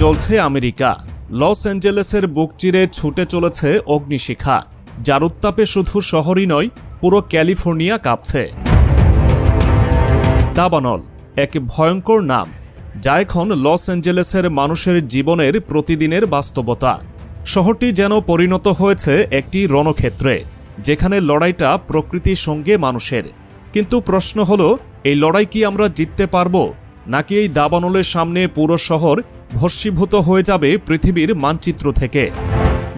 জ্বলছে America. Loss অ্যাঞ্জেলেসের বুক চিরে ছুটে চলেছে অগ্নিশিখা। যার উত্তাপে শুধু শহরই নয়, পুরো ক্যালিফোর্নিয়া কাঁপছে। দাবানল, এক ভয়ঙ্কর নাম, যা এখন লস অ্যাঞ্জেলেসের মানুষের জীবনের প্রতিদিনের বাস্তবতা। শহরটি যেন পরিণত হয়েছে একটি রণক্ষেত্রে, যেখানে লড়াইটা প্রকৃতির সঙ্গে মানুষের। কিন্তু প্রশ্ন হলো, এই লড়াই কি আমরা জিততে পারব? নাকি এই দাবানলের সামনে পুরো শহর ভস্মীভূত হয়ে যাবে পৃথিবীর মানচিত্র থেকে।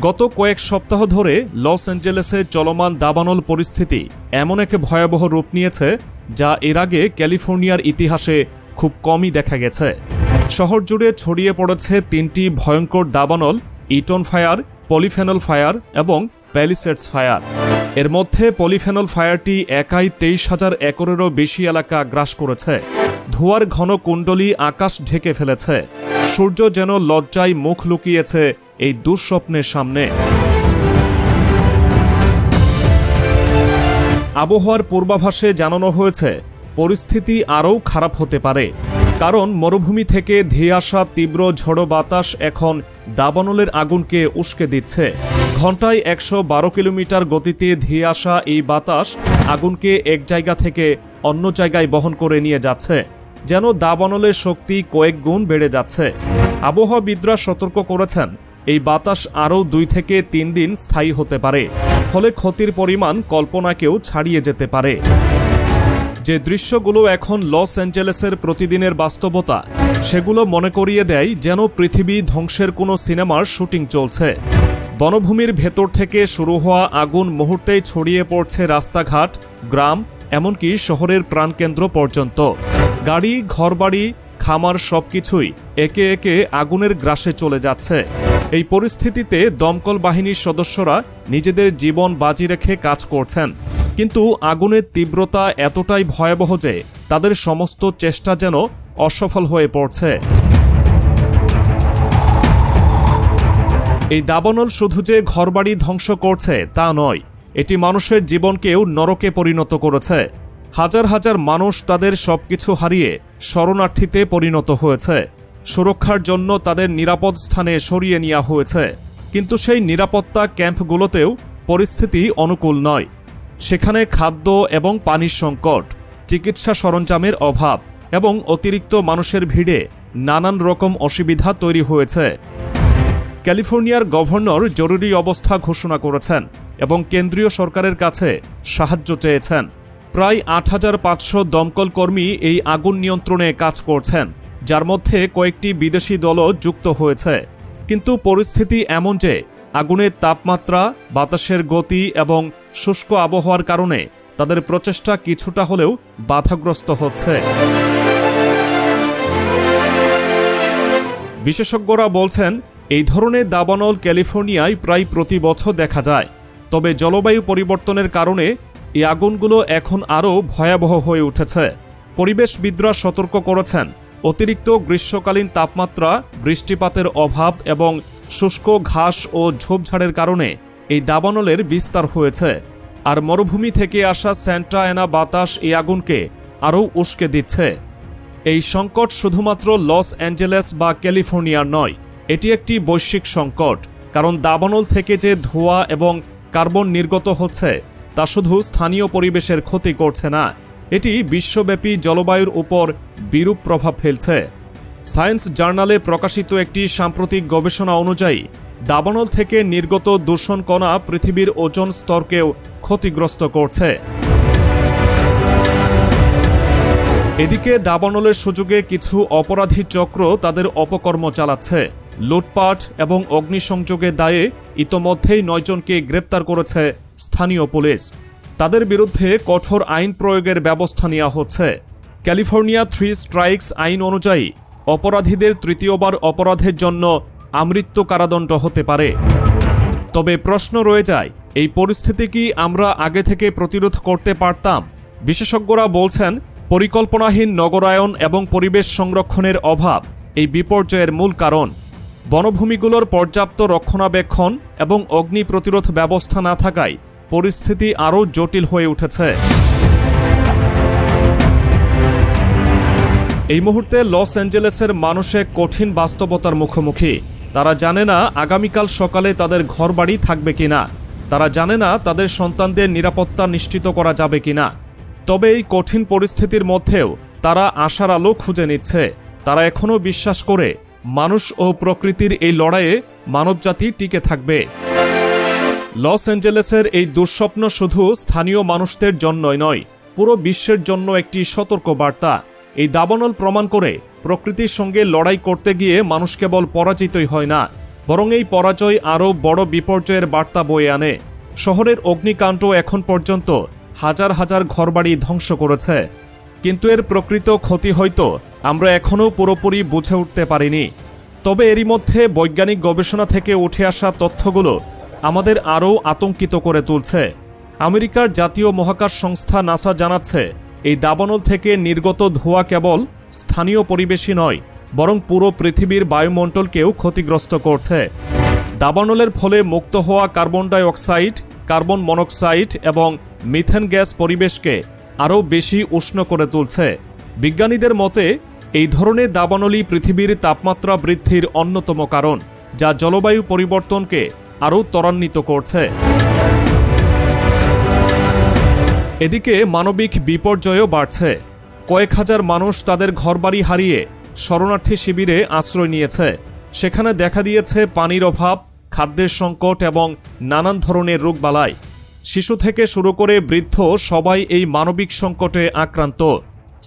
গত কয়েক সপ্তাহ ধরে লস অ্যাঞ্জেলেসে চলমান দাবানল পরিস্থিতি এমন এক ভয়াবহ রূপ নিয়েছে যা এর আগে ক্যালিফোর্নিয়ার ইতিহাসে খুব কমই দেখা গেছে। শহর জুড়ে ছড়িয়ে পড়েছে তিনটি ভয়ঙ্কর দাবানল, ইটন ফায়ার, পলিফেনল ফায়ার এবং প্যালিসেটস ফায়ার। এর মধ্যে পলিফেনল ফায়ারটি একাই তেইশ হাজার একরেরও বেশি এলাকা গ্রাস করেছে। ধোয়ার ঘন কুণ্ডলী আকাশ ঢেকে ফেলেছে। সূর্য যেন লজ্জায় মুখ লুকিয়েছে এই দুঃস্বপ্নের সামনে। আবহাওয়ার পূর্বাভাসে জানানো হয়েছে, পরিস্থিতি আরও খারাপ হতে পারে। কারণ মরুভূমি থেকে ধেয়ে আসা তীব্র ঝড়ো বাতাস এখন দাবানলের আগুনকে উস্কে দিচ্ছে। ঘন্টায় একশো বারো কিলোমিটার গতিতে ধেয়ে আসা এই বাতাস আগুনকে এক জায়গা থেকে অন্য জায়গায় বহন করে নিয়ে যাচ্ছে। যেন দাবানলের শক্তি কয়েক গুণ বেড়ে যাচ্ছে। আবহাওয়াবিদরা সতর্ক করেছেন, এই বাতাস আরও দুই থেকে তিন দিন স্থায়ী হতে পারে, ফলে ক্ষতির পরিমাণ কল্পনাকেও ছাড়িয়ে যেতে পারে। যে দৃশ্যগুলো এখন লস অ্যাঞ্জেলেসের প্রতিদিনের বাস্তবতা, সেগুলো মনে করিয়ে দেয় যেন পৃথিবী ধ্বংসের কোনো সিনেমার শুটিং চলছে। বনভূমির ভেতর থেকে শুরু হওয়া আগুন মুহূর্তেই ছড়িয়ে পড়ছে রাস্তাঘাট, গ্রাম, এমনকি শহরের প্রাণকেন্দ্র পর্যন্ত। গাড়ি, ঘরবাড়ি, খামার সব কিছুই একে একে আগুনের গ্রাসে চলে যাচ্ছে। এই পরিস্থিতিতে দমকল বাহিনীর সদস্যরা নিজেদের জীবন বাজি রেখে কাজ করছেন। কিন্তু আগুনের তীব্রতা এতটাই ভয়াবহ যে তাদের সমস্ত চেষ্টা যেন অসফল হয়ে পড়ছে। এই দাবানল শুধু যে ঘরবাড়ি ধ্বংস করছে তা নয়, এটি মানুষের জীবনকেও নরকে পরিণত করেছে। হাজার হাজার মানুষ তাদের সবকিছু হারিয়ে শরণার্থীতে পরিণত হয়েছে। সুরক্ষার জন্য তাদের নিরাপদ স্থানে সরিয়ে নেওয়া হয়েছে। কিন্তু সেই নিরাপত্তা ক্যাম্পগুলোতেও পরিস্থিতি অনুকূল নয়। সেখানে খাদ্য এবং পানির সংকট, চিকিৎসা সরঞ্জামের অভাব এবং অতিরিক্ত মানুষের ভিড়ে নানান রকম অসুবিধা তৈরি হয়েছে। ক্যালিফোর্নিয়ার গভর্নর জরুরি অবস্থা ঘোষণা করেছেন এবং কেন্দ্রীয় সরকারের কাছে সাহায্য চেয়েছেন। প্রায় আট হাজার পাঁচশো দমকল কর্মী এই আগুন নিয়ন্ত্রণে কাজ করছেন, যার মধ্যে কয়েকটি বিদেশি দলও যুক্ত হয়েছে। কিন্তু পরিস্থিতি এমন যে, আগুনের তাপমাত্রা, বাতাসের গতি এবং শুষ্ক আবহাওয়ার কারণে তাদের প্রচেষ্টা কিছুটা হলেও বাধাগ্রস্ত হচ্ছে। বিশেষজ্ঞরা বলছেন, এই ধরনের দাবানল ক্যালিফোর্নিয়ায় প্রায় প্রতি বছর দেখা যায়, তবে জলবায়ু পরিবর্তনের কারণে এই আগুনগুলো এখন আরও ভয়াবহ হয়ে উঠেছে। পরিবেশবিদরা সতর্ক করেছেন। অতিরিক্ত গ্রীষ্মকালীন তাপমাত্রা, বৃষ্টিপাতের অভাব এবং শুষ্ক ঘাস ও ঝোপঝাড়ের কারণে এই দাবানলের বিস্তার হয়েছে। আর মরুভূমি থেকে আসা স্যান্টা এনা বাতাস এই আগুনকে আরও উস্কে দিচ্ছে। এই সংকট শুধুমাত্র লস অ্যাঞ্জেলেস বা ক্যালিফোর্নিয়ার নয়, এটি একটি বৈশ্বিক সংকট, কারণ দাবানল থেকে যে ধোঁয়া এবং কার্বন নির্গত হচ্ছে তা শুধু স্থানীয় পরিবেশের ক্ষতি করছে না, এটি বিশ্বব্যাপী জলবায়ুর উপর বিরূপ প্রভাব ফেলছে। সায়েন্স জার্নালে প্রকাশিত একটি সাম্প্রতিক গবেষণা অনুযায়ী, দাবানল থেকে নির্গত দূষণ কণা পৃথিবীর ওজন স্তরকেও ক্ষতিগ্রস্ত করছে। এদিকে দাবানলের সুযোগে কিছু অপরাধী চক্র তাদের অপকর্ম চালাচ্ছে। লুটপাট এবং অগ্নিসংযোগের দায়ে ইতোমধ্যেই নয়জনকে গ্রেপ্তার করেছে স্থানীয় পুলিশ। তাদের বিরুদ্ধে কঠোর আইন প্রয়োগের ব্যবস্থা নেওয়া হচ্ছে। ক্যালিফোর্নিয়া থ্রি স্ট্রাইকস আইন অনুযায়ী, অপরাধীদের তৃতীয়বার অপরাধের জন্য আমৃত্য কারাদণ্ড হতে পারে। তবে প্রশ্ন রয়ে যায়, এই পরিস্থিতি কি আমরা আগে থেকে প্রতিরোধ করতে পারতাম? বিশেষজ্ঞরা বলছেন, পরিকল্পনাহীন নগরায়ন এবং পরিবেশ সংরক্ষণের অভাব এই বিপর্যয়ের মূল কারণ। বনভূমিগুলোর পর্যাপ্ত রক্ষণাবেক্ষণ এবং অগ্নি প্রতিরোধ ব্যবস্থা না থাকায় পরিস্থিতি আরও জটিল হয়ে উঠেছে। এই মুহূর্তে লস অ্যাঞ্জেলেসের মানুষ কঠিন বাস্তবতার মুখোমুখি। তারা জানে না আগামীকাল সকালে তাদের ঘরবাড়ি থাকবে কিনা। তারা জানে না তাদের সন্তানদের নিরাপত্তা নিশ্চিত করা যাবে কিনা। তবে এই কঠিন পরিস্থিতির মধ্যেও তারা আশার আলো খুঁজে নিচ্ছে। তারা এখনও বিশ্বাস করে মানুষ ও প্রকৃতির এই লড়াইয়ে মানবজাতি টিকে থাকবে। লস অ্যাঞ্জেলেসের এই দুঃস্বপ্ন শুধু স্থানীয় মানুষদের জন্যই নয়, পুরো বিশ্বের জন্য একটি সতর্ক বার্তা। এই দাবানল প্রমাণ করে প্রকৃতির সঙ্গে লড়াই করতে গিয়ে মানুষ কেবল পরাজিতই হয় না, বরং এই পরাজয় আরও বড় বিপর্যয়ের বার্তা বয়ে আনে। শহরের অগ্নিকাণ্ড এখন পর্যন্ত হাজার হাজার ঘরবাড়ি ধ্বংস করেছে। কিন্তু এর প্রকৃত ক্ষতি হয়তো আমরা এখনও পুরোপুরি বুঝে উঠতে পারিনি। তবে এরই মধ্যে বৈজ্ঞানিক গবেষণা থেকে উঠে আসা তথ্যগুলো আমাদের আরও আতঙ্কিত করে তুলছে। আমেরিকার জাতীয় মহাকাশ সংস্থা নাসা জানাচ্ছে, এই দাবানল থেকে নির্গত ধোঁয়া কেবল স্থানীয় পরিবেশই নয়, বরং পুরো পৃথিবীর বায়ুমণ্ডলকেও ক্ষতিগ্রস্ত করছে। দাবানলের ফলে মুক্ত হওয়া carbon dioxide carbon monoxide এবং মিথেন গ্যাস পরিবেশকে আরও বেশি উষ্ণ করে তুলছে। বিজ্ঞানীদের মতে, এই ধরনের দাবানলই পৃথিবীর তাপমাত্রা বৃদ্ধির অন্যতম কারণ, যা জলবায়ু পরিবর্তনকে আরও ত্বরান্বিত করছে। এদিকে মানবিক বিপর্যয়ও বাড়ছে। কয়েক হাজার মানুষ তাদের ঘরবাড়ি হারিয়ে শরণার্থী শিবিরে আশ্রয় নিয়েছে। সেখানে দেখা দিয়েছে পানির অভাব, খাদ্যের সংকট এবং নানান ধরনের রোগবালাই। শিশু থেকে শুরু করে বৃদ্ধ সবাই এই মানবিক সংকটে আক্রান্ত।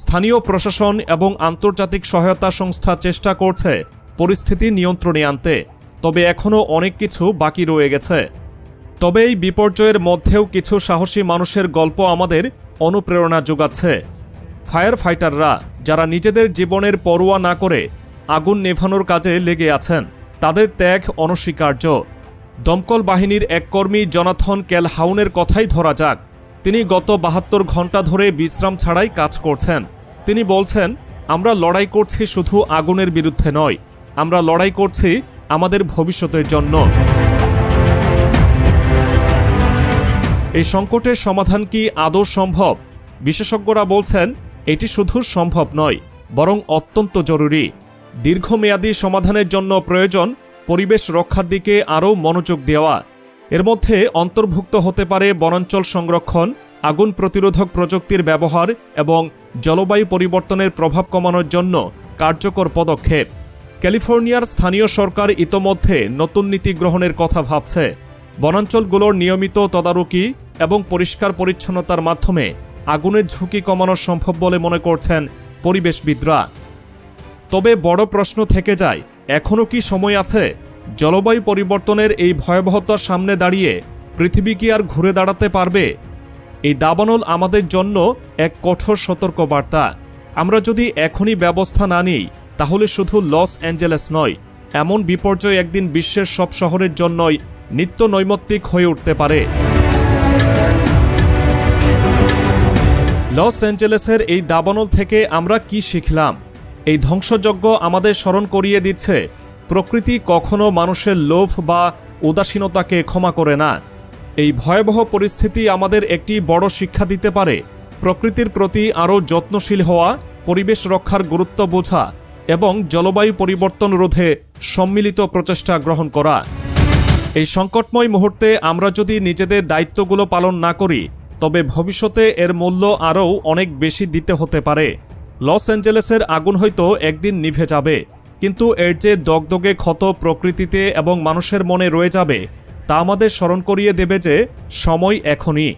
স্থানীয় প্রশাসন এবং আন্তর্জাতিক সহায়তা সংস্থা চেষ্টা করছে পরিস্থিতি নিয়ন্ত্রণে আনতে। তবে এখনও অনেক কিছু বাকি রয়ে গেছে। তবে এই বিপর্যয়ের মধ্যেও কিছু সাহসী মানুষের গল্প আমাদের অনুপ্রেরণা যোগাচ্ছে। ফায়ার ফাইটাররা যারা নিজেদের জীবনের পরোয়া না করে আগুন নেভানোর কাজে লেগে আছেন, তাদের ত্যাগ অনস্বীকার্য। দমকল বাহিনীর এক কর্মী জনাথন ক্যালহাউনের কথাই ধরা যাক। তিনি গত বাহাত্তর ঘণ্টা ধরে বিশ্রাম ছাড়াই কাজ করছেন। তিনি বলছেন, আমরা লড়াই করছি শুধু আগুনের বিরুদ্ধে নয়, আমরা লড়াই করছি আমাদের ভবিষ্যতের জন্য। এই সংকটের সমাধান কি আদৌ সম্ভব? বিশেষজ্ঞরা বলছেন, এটি শুধু সম্ভব নয়, বরং অত্যন্ত জরুরি। দীর্ঘমেয়াদী সমাধানের জন্য প্রয়োজন পরিবেশ রক্ষার দিকে আরও মনোযোগ দেওয়া। এর মধ্যে অন্তর্ভুক্ত হতে পারে বনাঞ্চল সংরক্ষণ, আগুন প্রতিরোধক প্রযুক্তির ব্যবহার এবং জলবায়ু পরিবর্তনের প্রভাব কমানোর জন্য কার্যকর পদক্ষেপ। ক্যালিফোর্নিয়ার স্থানীয় সরকার ইতোমধ্যে নতুন নীতি গ্রহণের কথা ভাবছে। বনাঞ্চলগুলোর নিয়মিত তদারকি এবং পরিষ্কার পরিচ্ছন্নতার মাধ্যমে আগুনের ঝুঁকি কমানো সম্ভব বলে মনে করছেন পরিবেশবিদরা। তবে বড় প্রশ্ন থেকে যায় এখনও কি সময় আছে? জলবায়ু পরিবর্তনের এই ভয়াবহতার সামনে দাঁড়িয়ে পৃথিবী কি আর ঘুরে দাঁড়াতে পারবে? এই দাবানল আমাদের জন্য এক কঠোর সতর্ক বার্তা আমরা যদি এখনই ব্যবস্থা না নিই তাহলে শুধু লস অ্যাঞ্জেলেস নয়, এমন বিপর্যয় একদিন বিশ্বের সব শহরের জন্যই নিত্য নৈমিত্তিক হয়ে উঠতে পারে। লস অ্যাঞ্জেলেসের এই দাবানল থেকে আমরা কি শিখলাম? এই ধ্বংসযজ্ঞ আমাদের স্মরণ করিয়ে দিচ্ছে, প্রকৃতি কখনো মানুষের লোভ বা উদাসীনতাকে ক্ষমা করে না। এই ভয়াবহ পরিস্থিতি আমাদের একটি বড় শিক্ষা দিতে পারে, প্রকৃতির প্রতি আরও যত্নশীল হওয়া, পরিবেশ রক্ষার গুরুত্ব বোঝা। এবং জলবায়ু পরিবর্তন রোধে সম্মিলিত প্রচেষ্টা গ্রহণ করা। এই সংকটময় মুহূর্তে আমরা যদি নিজেদের দায়িত্বগুলো পালন না করি, তবে ভবিষ্যতে এর মূল্য আরও অনেক বেশি দিতে হতে পারে। লস অ্যাঞ্জেলেসের আগুন হয়তো একদিন নিভে যাবে, কিন্তু এর যে দগদগে ক্ষত প্রকৃতিতে এবং মানুষের মনে রয়ে যাবে, তা আমাদের স্মরণ করিয়ে দেবে যে সময় এখনই।